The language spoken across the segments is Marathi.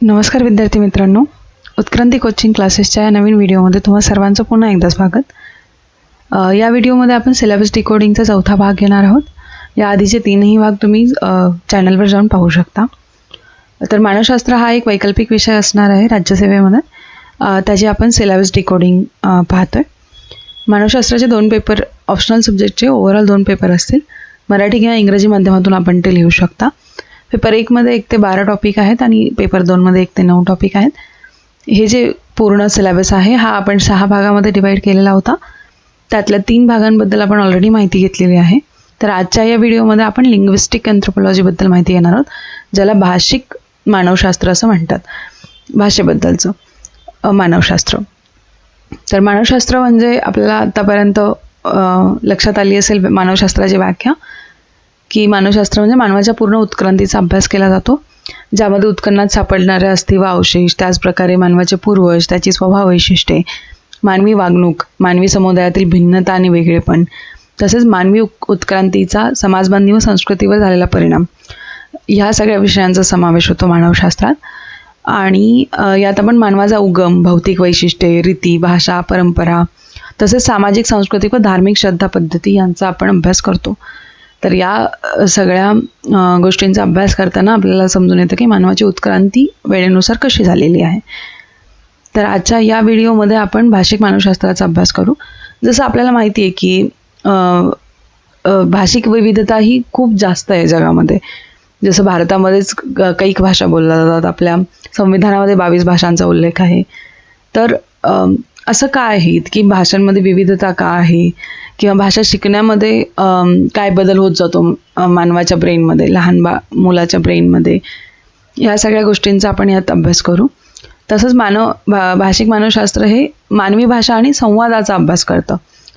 नमस्कार विद्यार्थी मित्रांनो. उत्क्रांती कोचिंग क्लासेसच्या या नवीन व्हिडिओमध्ये तुम्हा सर्वांचं पुन्हा एकदा स्वागत. या व्हिडिओमध्ये आपण सिलेबस डिकोडिंगचा चौथा भाग घेणार आहोत. या आधीचे तीनही भाग तुम्ही चॅनलवर जाऊन पाहू शकता. तर मानवशास्त्र हा एक वैकल्पिक विषय असणार आहे राज्यसेवेमध्ये. त्याची आपण सिलेबस डिकोडिंग पाहतोय. मानवशास्त्राचे दोन पेपर ऑप्शनल सब्जेक्टचे ओव्हरऑल दोन पेपर असतील. मराठी किंवा इंग्रजी माध्यमातून आपण ते लिहू शकता. पेपर एकमध्ये एक ते बारा टॉपिक आहेत आणि पेपर दोनमध्ये एक ते नऊ टॉपिक आहेत. हे जे पूर्ण सिलेबस आहे हा आपण सहा भागामध्ये डिवाईड केलेला होता. त्यातल्या तीन भागांबद्दल आपण ऑलरेडी माहिती घेतलेली आहे. तर आजच्या या व्हिडिओमध्ये आपण लिंग्विस्टिक अँथ्रोपॉलॉजीबद्दल माहिती घेणार आहोत ज्याला भाषिक मानवशास्त्र असं म्हणतात. भाषेबद्दलचं. मानवशास्त्र. तर मानवशास्त्र म्हणजे आपल्याला आतापर्यंत लक्षात आली असेल मानवशास्त्राची व्याख्या. की मानवशास्त्र म्हणजे मानवाच्या पूर्ण उत्क्रांतीचा अभ्यास केला जातो ज्यामध्ये उत्खननात सापडणाऱ्या अस्थि व अवशेष त्याचप्रकारे मानवाचे पूर्वज त्याची स्वभाव वैशिष्ट्ये मानवी वागणूक मानवी समुदायातील भिन्नता आणि वेगळेपण तसेच मानवी उत्क्रांतीचा समाजबांधी व संस्कृतीवर झालेला परिणाम. ह्या सगळ्या विषयांचा समावेश होतो मानवशास्त्रात. आणि यात आपण मानवाचा उगम भौतिक वैशिष्ट्ये रीती भाषा परंपरा तसेच सामाजिक सांस्कृतिक व धार्मिक श्रद्धा पद्धती यांचा आपण अभ्यास करतो. तर या सगळ्या गोष्टींचा अभ्यास करताना आपल्याला समजून येतं की मानवाची उत्क्रांती वेळेनुसार कशी झालेली आहे. तर आजच्या या व्हिडिओमध्ये आपण भाषिक मानवशास्त्राचा अभ्यास करू. जसं आपल्याला माहिती आहे की भाषिक विविधता ही खूप जास्त आहे जगामध्ये. जसं भारतामध्येच क- कैक भाषा बोलल्या जातात. आपल्या संविधानामध्ये बावीस भाषांचा उल्लेख आहे. तर असं का आहे इतकी भाषांमध्ये विविधता का आहे? किंवा भाषा शिकण्यामध्ये काय बदल होत जातो मानवाच्या ब्रेनमध्ये लहान बा मुलाच्या ब्रेनमध्ये? या सगळ्या गोष्टींचा आपण यात अभ्यास करू. तसंच मानव भा भाषिक मानवशास्त्र हे मानवी भाषा आणि संवादाचा अभ्यास करतं.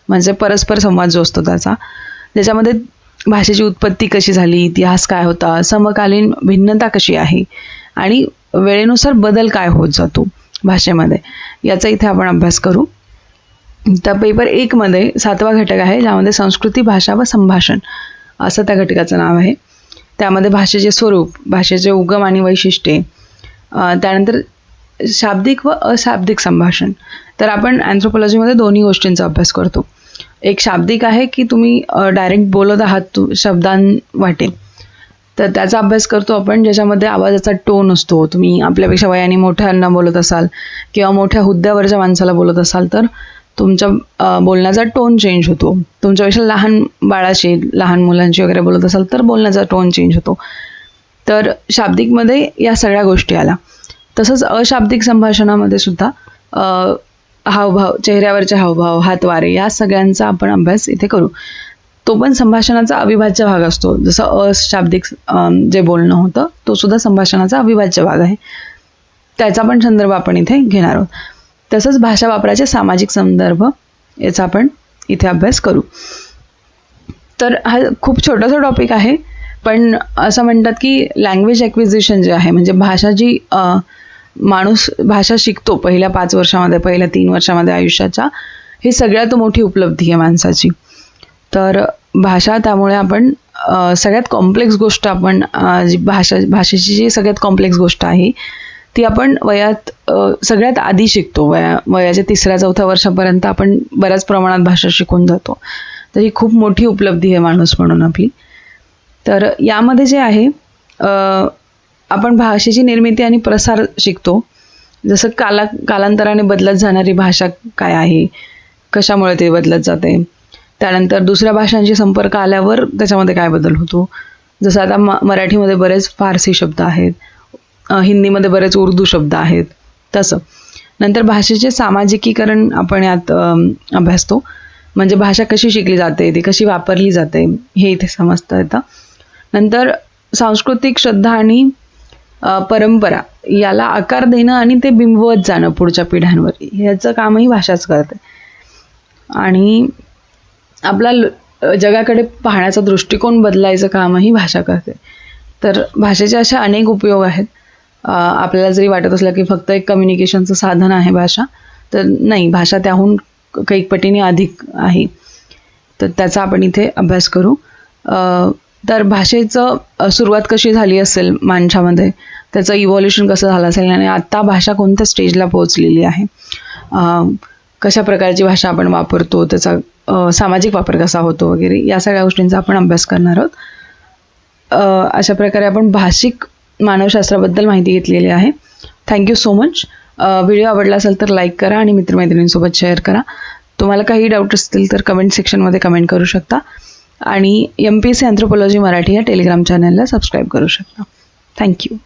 म्हणजे परस्पर संवाद जो असतो त्याचा. ज्याच्यामध्ये भाषेची उत्पत्ती कशी झाली इतिहास काय होता समकालीन भिन्नता कशी आहे आणि वेळेनुसार बदल काय होत जातो. भाषेमध्ये. याचा इथे आपण अभ्यास करू. तर पेपर एकमध्ये सातवा घटक आहे ज्यामध्ये संस्कृती भाषा व संभाषण असं त्या घटकाचं नाव आहे. त्यामध्ये भाषेचे स्वरूप भाषेचे उगम आणि वैशिष्ट्ये त्यानंतर शाब्दिक व अशाब्दिक संभाषण. तर आपण अँथ्रोपॉलॉजीमध्ये दोन्ही गोष्टींचा अभ्यास करतो. एक शाब्दिक आहे की तुम्ही डायरेक्ट बोलत आहात तू शब्दांवाटे तर त्याचा अभ्यास करतो आपण ज्याच्यामध्ये आवाजाचा टोन असतो. तुम्ही आपल्यापेक्षा वयाने मोठ्यांना बोलत असाल किंवा मोठ्या हुद्द्यावरच्या माणसाला बोलत असाल तर तुमच्या बोलण्याचा टोन चेंज होतो. तुमच्यापेक्षा लहान बाळाशी लहान मुलांशी वगैरे बोलत असाल तर बोलण्याचा टोन चेंज होतो. तर शाब्दिकमध्ये या सगळ्या गोष्टी आल्या. तसंच अशाब्दिक संभाषणामध्ये सुद्धा हावभाव चेहऱ्यावरचे हावभाव हातवारे या सगळ्यांचा आपण अभ्यास इथे करू. तो पण संभाषणाचा अविभाज्य भाग असतो. जसं अशाब्दिक जे बोलणं होतं तो सुद्धा संभाषणाचा अविभाज्य भाग आहे. त्याचा पण संदर्भ आपण इथे घेणार आहोत. तसंच भाषा वापराचे सामाजिक संदर्भ याचा आपण इथे अभ्यास करू. तर हा खूप छोटासा टॉपिक आहे पण असं म्हणतात की लँग्वेज ॲक्विजिशन जे आहे म्हणजे भाषा जी माणूस भाषा शिकतो पहिल्या पाच वर्षामध्ये पहिल्या तीन वर्षामध्ये आयुष्याच्या ही सगळ्यात मोठी उपलब्धी आहे माणसाची. तर भाषा त्यामुळे आपण सगळ्यात कॉम्प्लेक्स गोष्ट आपण जी भाषा भाषेची जी सगळ्यात कॉम्प्लेक्स गोष्ट आहे ती आपण वयात सगळ्यात आधी शिकतो. वया वयाच्या तिसऱ्या चौथ्या वर्षापर्यंत आपण बऱ्याच प्रमाणात भाषा शिकून जातो. तर ही खूप मोठी उपलब्धी आहे माणूस म्हणून आपली. तर यामध्ये जे आहे आपण भाषेची निर्मिती आणि प्रसार शिकतो. जसं काला कालांतराने बदलत जाणारी भाषा काय आहे? कशामुळे ते बदलत जाते? त्यानंतर दुसऱ्या भाषांशी संपर्क आल्यावर त्याच्यामध्ये काय बदल होतो? जसं आता म मराठीमध्ये बरेच फारसी शब्द आहेत. हिंदीमध्ये बरेच उर्दू शब्द आहेत. तसं. नंतर भाषेचे सामाजिकीकरण आपण यात अभ्यासतो म्हणजे भाषा कशी शिकली जाते ती कशी वापरली जाते हे इथे समजता येतं. नंतर सांस्कृतिक श्रद्धा आणि परंपरा याला आकार देणं आणि ते बिंबवत जाणं पुढच्या पिढ्यांवर. ह्याचं कामही भाषाच करते. आणि आपला ल- जगाकडे पाहण्याचा दृष्टिकोन बदलायचं कामही भाषा करते. तर भाषेचे असे अनेक उपयोग आहेत. आपल्याला जरी वाटत असलं की फक्त एक कम्युनिकेशनचं साधन आहे भाषा तर नाही भाषा त्याहून कैक पटीने अधिक आहे. तर त्याचा आपण इथे अभ्यास करू. तर भाषेचं सुरुवात कशी झाली असेल माणसामध्ये? त्याचं इव्हॉल्युशन कसं झालं असेल? आणि आत्ता भाषा कोणत्या स्टेजला पोहोचलेली आहे? कशा प्रकारची भाषा आपण वापरतो? त्याचा सामाजिक वापर कसा होतो वगैरे या सगळ्या गोष्टींचा आपण अभ्यास करणार आहोत. अशा प्रकारे आपण भाषिक मानवशास्त्राबद्दल माहिती घेतलेली आहे. थँक्यू सो मच व्हिडिओ आवडला असेल तर लाईक करा आणि मित्रमैत्रिणींसोबत शेअर करा. तुम्हाला काही डाऊट असतील तर कमेंट सेक्शनमध्ये कमेंट करू शकता. आणि M P S C anthropology Marathi या टेलिग्राम चॅनलला सबस्क्राईब करू शकता. थँक्यू